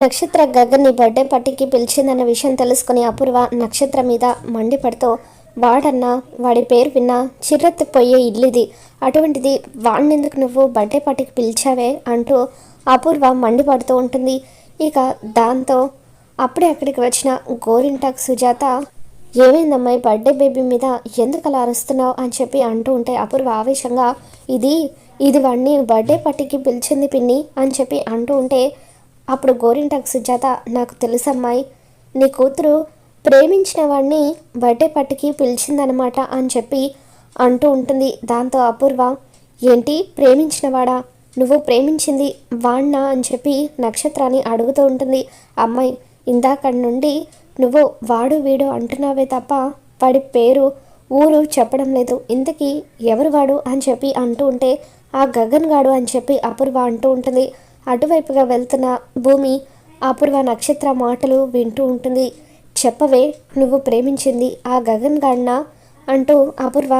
నక్షత్ర గగన్ని బర్త్డే పార్టీకి పిలిచిందన్న విషయం తెలుసుకుని అపూర్వ నక్షత్ర మీద మండిపడుతూ వాడన్నా వాడి పేరు విన్నా చిర్రెత్తిపోయే ఇల్లుది. అటువంటిది వాడినెందుకు నువ్వు బర్త్డే పార్టీకి పిలిచావే? అంటూ అపూర్వ మండిపడుతూ ఉంటుంది. ఇక దాంతో అప్పుడే అక్కడికి వచ్చిన గోరింటాక్ సుజాత ఏమైందమ్మాయి బర్త్డే బేబీ మీద ఎందుకు అలా అరుస్తున్నావు? అని చెప్పి అంటూ ఉంటే అపూర్వ ఆవేశంగా ఇది ఇది వాడిని బర్త్డే పార్టీకి పిలిచింది పిన్ని అని చెప్పి అంటూ ఉంటే అప్పుడు గోరింటాకు సుజాత నాకు తెలుసమ్మాయి నీ కూతురు ప్రేమించిన వాడిని బర్త్డే పట్టుకి పిలిచిందనమాట అని చెప్పి అంటూ ఉంటుంది దాంతో అపూర్వ. ఏంటి? ప్రేమించినవాడా నువ్వు ప్రేమించింది వాణ్ణా? అని చెప్పి నక్షత్రాన్ని అడుగుతూ ఉంటుంది. అమ్మాయి ఇందాకడి నుండి నువ్వు వాడు వీడు అంటున్నావే తప్ప వాడి పేరు ఊరు చెప్పడం లేదు. ఇంతకీ ఎవరు వాడు? అని చెప్పి అంటూ ఉంటే ఆ గగన్ గాడు అని చెప్పి అపూర్వ అంటూ ఉంటుంది. అటువైపుగా వెళ్తున్న భూమి అపూర్వ నక్షత్ర మాటలు వింటూ ఉంటుంది. చెప్పవే నువ్వు ప్రేమించింది ఆ గగన్ గాడిన అంటూ అపూర్వ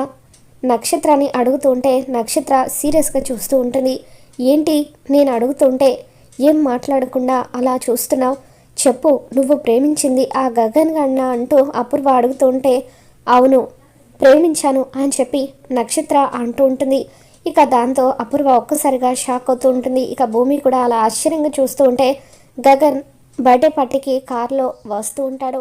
నక్షత్రాన్ని అడుగుతుంటే నక్షత్ర సీరియస్గా చూస్తూ ఉంటుంది. ఏంటి నేను అడుగుతుంటే ఏం మాట్లాడకుండా అలా చూస్తున్నావు? చెప్పు నువ్వు ప్రేమించింది ఆ గగన్ గాడిన అంటూ అపూర్వ అడుగుతుంటే అవును ప్రేమించాను అని చెప్పి నక్షత్ర అంటూ ఉంటుంది. ఇక దాంతో అపూర్వ ఒక్కసారిగా షాక్ అవుతూ ఉంటుంది. ఇక భూమి కూడా అలా ఆశ్చర్యంగా చూస్తూ ఉంటే గగన్ బర్త్డే పార్టీకి కారులో వస్తూ ఉంటాడు.